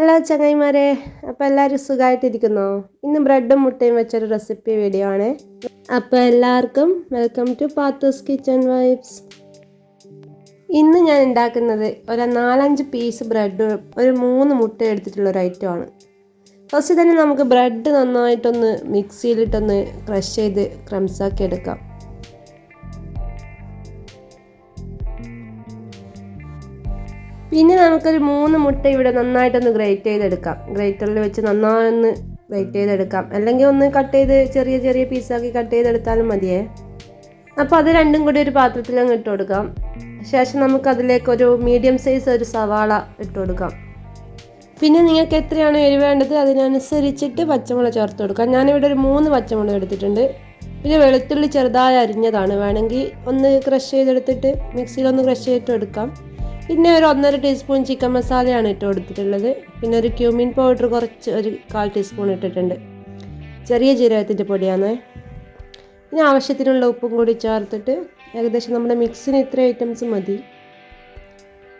Hello ചങ്ങായിമാരെ അപ്പോൾ എല്ലാവരും സുഖമായിട്ടിരിക്കുന്നോ ഇന്ന് ബ്രെഡും മുട്ടയും വെച്ചൊരു റെസിപ്പി വീഡിയോ ആണ്. അപ്പോൾ എല്ലാവർക്കും welcome to Pathoos kitchen vibes. ഇന്ന് ഞാൻ ഉണ്ടാക്കുന്നത് ഒരു നാലഞ്ച് പീസ് ബ്രെഡ് ഒരു മൂന്ന് മുട്ട എടുത്തിട്ടുള്ള ഒരു ആണ്. ഫസ്റ്റ് തന്നെ നമുക്ക് ബ്രെഡ് നന്നായിട്ടൊന്ന് മിക്സിയിലിട്ടൊന്ന് ക്രഷ് ചെയ്ത് ക്രംസാക്കി എടുക്കാം. പിന്നെ നമുക്കൊരു മൂന്ന് മുട്ട ഇവിടെ നന്നായിട്ടൊന്ന് ഗ്രേറ്റ് ചെയ്തെടുക്കാം. ഗ്രേറ്ററിൽ വെച്ച് നന്നായൊന്ന് ഗ്രേറ്റ് ചെയ്തെടുക്കാം. അല്ലെങ്കിൽ ഒന്ന് കട്ട് ചെയ്ത് ചെറിയ ചെറിയ പീസാക്കി കട്ട് ചെയ്തെടുത്താലും മതിയേ. അപ്പോൾ അത് രണ്ടും കൂടി ഒരു പാത്രത്തിൽ അങ്ങ് ഇട്ട് കൊടുക്കാം. ശേഷം നമുക്ക് അതിലേക്ക് ഒരു മീഡിയം സൈസ് ഒരു സവാള ഇട്ട് കൊടുക്കാം. പിന്നെ നിങ്ങൾക്ക് എത്രയാണോ എരിവ് വേണ്ടത് അതിനനുസരിച്ചിട്ട് പച്ചമുളക് ചേർത്ത് കൊടുക്കാം. ഞാനിവിടെ ഒരു മൂന്ന് പച്ചമുളക് എടുത്തിട്ടുണ്ട്. പിന്നെ വെളുത്തുള്ളി ചെറുതായി അരിഞ്ഞതാണ്. വേണമെങ്കിൽ ഒന്ന് ക്രഷ് ചെയ്തെടുത്തിട്ട് മിക്സിയിലൊന്ന് ക്രഷ് ചെയ്തിട്ട് എടുക്കാം. പിന്നെ ഒരു ഒന്നര ടീസ്പൂൺ ചിക്കൻ മസാലയാണ് ഇട്ട് കൊടുത്തിട്ടുള്ളത്. പിന്നെ ഒരു ക്യൂമിൻ പൗഡർ കുറച്ച് ഒരു കാൽ ടീസ്പൂൺ ഇട്ടിട്ടുണ്ട്. ചെറിയ ജീരകത്തിന്റെ പൊടിയാണ്. പിന്നെ ആവശ്യത്തിനുള്ള ഉപ്പും കൂടി ചേർത്തിട്ട് ഏകദേശം നമ്മുടെ മിക്സിന് ഇത്ര ഐറ്റംസ് മതി.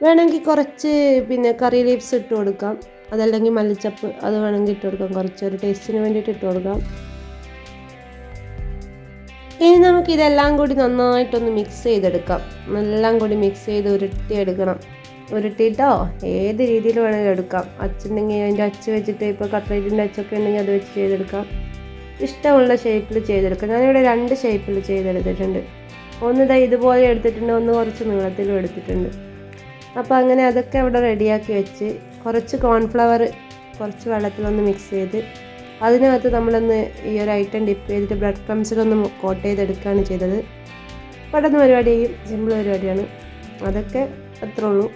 വേണമെങ്കിൽ കുറച്ച് പിന്നെ കറി ലീവ്സ് ഇട്ട് കൊടുക്കാം. അതല്ലെങ്കിൽ മല്ലിച്ചപ്പ് അത് വേണമെങ്കിൽ ഇട്ട് കൊടുക്കാം. കുറച്ച് ഒരു ടേസ്റ്റിന് വേണ്ടിയിട്ട് ഇട്ട് കൊടുക്കാം. ഇനി നമുക്ക് ഇതെല്ലാം കൂടി നന്നായിട്ടൊന്ന് മിക്സ് ചെയ്തെടുക്കാം. എല്ലാം കൂടി മിക്സ് ചെയ്ത് ഉരുട്ടി എടുക്കണം. ഉരുട്ടിയിട്ടോ? ഏത് രീതിയിൽ വേണമെങ്കിലും എടുക്കാം. അച്ചുണ്ടെങ്കിൽ അതിന്റെ അച്ച് വെച്ചിട്ട് ഇപ്പോൾ കട്ട്ലേറ്റിന്റെ അച്ചൊക്കെ ഉണ്ടെങ്കിൽ അത് വെച്ച് ചെയ്തെടുക്കാം. ഇഷ്ടമുള്ള ഷേപ്പിൽ ചെയ്തെടുക്കാം. ഞാനിവിടെ രണ്ട് ഷേപ്പിൽ ചെയ്തെടുത്തിട്ടുണ്ട്. ഒന്ന് ഇതാ ഇതുപോലെ എടുത്തിട്ടുണ്ട്. ഒന്ന് കുറച്ച് നീളത്തിലും എടുത്തിട്ടുണ്ട്. അപ്പോൾ അങ്ങനെ അതൊക്കെ അവിടെ റെഡിയാക്കി വെച്ച് കുറച്ച് കോൺഫ്ലവർ കുറച്ച് വെള്ളത്തിലൊന്ന് മിക്സ് ചെയ്ത് അതിനകത്ത് നമ്മളൊന്ന് ഈ ഒരു ഐറ്റം ഡിപ്പ് ചെയ്തിട്ട് ബ്ലഡ് ക്രംസിലൊന്ന് കോട്ട് ചെയ്തെടുക്കുകയാണ് ചെയ്തത്. പെട്ടെന്ന് പരിപാടി ചെയ്യും സിമ്പിൾ പരിപാടിയാണ്. അതൊക്കെ അത്രേ ഉള്ളൂ.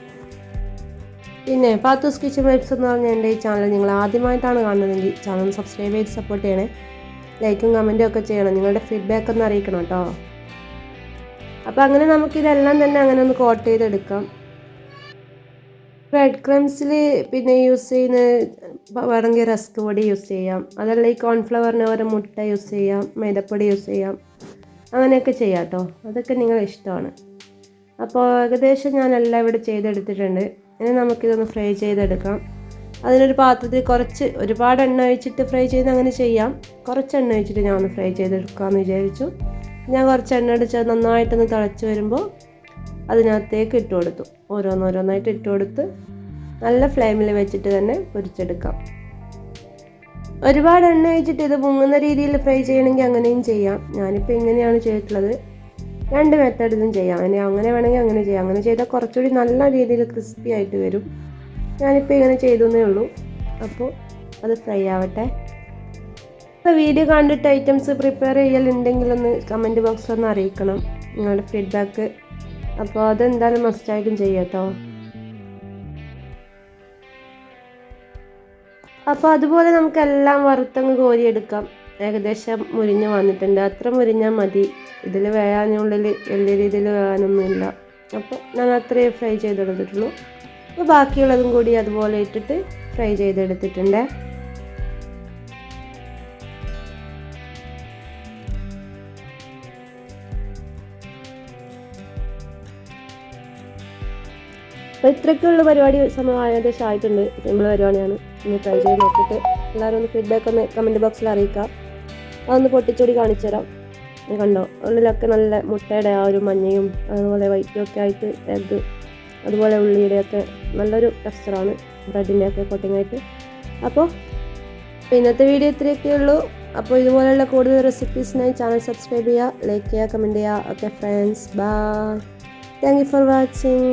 പിന്നെ പാത്തൂസ് കിച്ചൺ വൈബ്സ് എന്ന് പറഞ്ഞ എന്റെ ഈ ചാനൽ നിങ്ങൾ ആദ്യമായിട്ടാണ് കാണുന്നതെങ്കിൽ ചാനൽ സബ്സ്ക്രൈബ് ചെയ്ത് സപ്പോർട്ട് ചെയ്യണേ. ലൈക്കും കമന്റും ഒക്കെ ചെയ്യണം. നിങ്ങളുടെ ഫീഡ്ബാക്ക് ഒന്ന് അറിയിക്കണം കേട്ടോ. അപ്പോൾ അങ്ങനെ നമുക്കിതെല്ലാം തന്നെ അങ്ങനെ ഒന്ന് കോട്ട് ചെയ്തെടുക്കാം. ബ്രെഡ് ക്രംസിൽ പിന്നെ യൂസ് ചെയ്യുന്ന വേണമെങ്കിൽ റസ്ക് പൊടി യൂസ് ചെയ്യാം. അതല്ല ഈ കോൺഫ്ലവറിന് ഓരോ മുട്ട യൂസ് ചെയ്യാം മൈദപ്പൊടി യൂസ് ചെയ്യാം. അങ്ങനെയൊക്കെ ചെയ്യാം കേട്ടോ. അതൊക്കെ നിങ്ങളുടെ ഇഷ്ടമാണ്. അപ്പോൾ ഏകദേശം ഞാൻ എല്ലാം ഇവിടെ ചെയ്തെടുത്തിട്ടുണ്ട്. ഇനി നമുക്കിതൊന്ന് ഫ്രൈ ചെയ്തെടുക്കാം. അതിനൊരു പാത്രത്തിൽ കുറച്ച് ഒരുപാട് എണ്ണ ഒഴിച്ചിട്ട് ഫ്രൈ ചെയ്ത് അങ്ങനെ ചെയ്യാം. കുറച്ച് എണ്ണ ഒഴിച്ചിട്ട് ഞാൻ ഒന്ന് ഫ്രൈ ചെയ്തെടുക്കാമെന്ന് വിചാരിച്ചു. ഞാൻ കുറച്ച് എണ്ണ അടിച്ച് നന്നായിട്ടൊന്ന് തിളച്ച് വരുമ്പോൾ അതിനകത്തേക്ക് ഇട്ട് കൊടുത്തു. ഓരോന്നോരോന്നായിട്ട് ഇട്ട് കൊടുത്ത് നല്ല ഫ്ലെയിമിൽ വെച്ചിട്ട് തന്നെ പൊരിച്ചെടുക്കാം. ഒരുപാട് എണ്ണ ഒഴിച്ചിട്ട് ഇത് മുങ്ങുന്ന രീതിയിൽ ഫ്രൈ ചെയ്യണമെങ്കിൽ അങ്ങനെയും ചെയ്യാം. ഞാനിപ്പോൾ ഇങ്ങനെയാണ് ചെയ്തിട്ടുള്ളത്. രണ്ട് മെത്തേഡിലും ചെയ്യാം. അങ്ങനെ അങ്ങനെ വേണമെങ്കിൽ അങ്ങനെ ചെയ്യാം. അങ്ങനെ ചെയ്താൽ കുറച്ചുകൂടി നല്ല രീതിയിൽ ക്രിസ്പി ആയിട്ട് വരും. ഞാനിപ്പോൾ ഇങ്ങനെ ചെയ്തു എന്നേ ഉള്ളൂ. അപ്പോൾ അത് ഫ്രൈ ആവട്ടെ. അപ്പോൾ വീഡിയോ കണ്ടിട്ട് ഐറ്റംസ് പ്രിപ്പയർ ചെയ്യലുണ്ടെങ്കിൽ ഒന്ന് കമന്റ് ബോക്സിലൊന്ന് അറിയിക്കണം. നിങ്ങളുടെ ഫീഡ്ബാക്ക് അപ്പോൾ അതെന്തായാലും മസ്റ്റായിട്ടും ചെയ്യാം കേട്ടോ. അപ്പോൾ അതുപോലെ നമുക്കെല്ലാം വറുത്തങ്ങ് കോരിയെടുക്കാം. ഏകദേശം മുരിഞ്ഞ് വന്നിട്ടുണ്ട്. അത്ര മുരിഞ്ഞാൽ മതി. ഇതിൽ വേകാനുള്ളിൽ വലിയ രീതിയിൽ വേകാനൊന്നുമില്ല അപ്പോൾ ഞാൻ അത്രയേ ഫ്രൈ ചെയ്തെടുത്തിട്ടുള്ളൂ. അപ്പോൾ ബാക്കിയുള്ളതും കൂടി അതുപോലെ ഇട്ടിട്ട് ഫ്രൈ ചെയ്തെടുത്തിട്ടുണ്ട്. അപ്പോൾ ഇത്രയ്ക്കുള്ള പരിപാടി സമയം ആയിട്ടുണ്ട് സിമ്പിൾ പരിപാടിയാണ് ഒന്ന് ട്രൈ ചെയ്ത് നോക്കിയിട്ട് എല്ലാവരും ഒന്ന് ഫീഡ്ബാക്ക് ഒന്ന് കമന്റ് ബോക്സിൽ അറിയിക്കാം. അതൊന്ന് പൊട്ടിച്ചൂടി കാണിച്ചു തരാം. കണ്ടോ? ഉള്ളിലൊക്കെ നല്ല മുട്ടയുടെ ആ ഒരു മഞ്ഞയും അതുപോലെ വൈറ്റും ഒക്കെ ആയിട്ട് എഗ് അതുപോലെ ഉള്ളിയുടെയൊക്കെ നല്ലൊരു ടെക്സ്ചറാണ് ബ്രെഡിന്റെ ഒക്കെ കോട്ടിംഗ് ആയിട്ട്. അപ്പോൾ ഇന്നത്തെ വീഡിയോ ഇത്രയൊക്കെ ഉള്ളൂ. അപ്പോൾ ഇതുപോലെയുള്ള കൂടുതൽ റെസിപ്പീസിനായി ചാനൽ സബ്സ്ക്രൈബ് ചെയ്യുക ലൈക്ക് ചെയ്യുക കമന്റ് ചെയ്യുക. Okay friends bye thank you for watching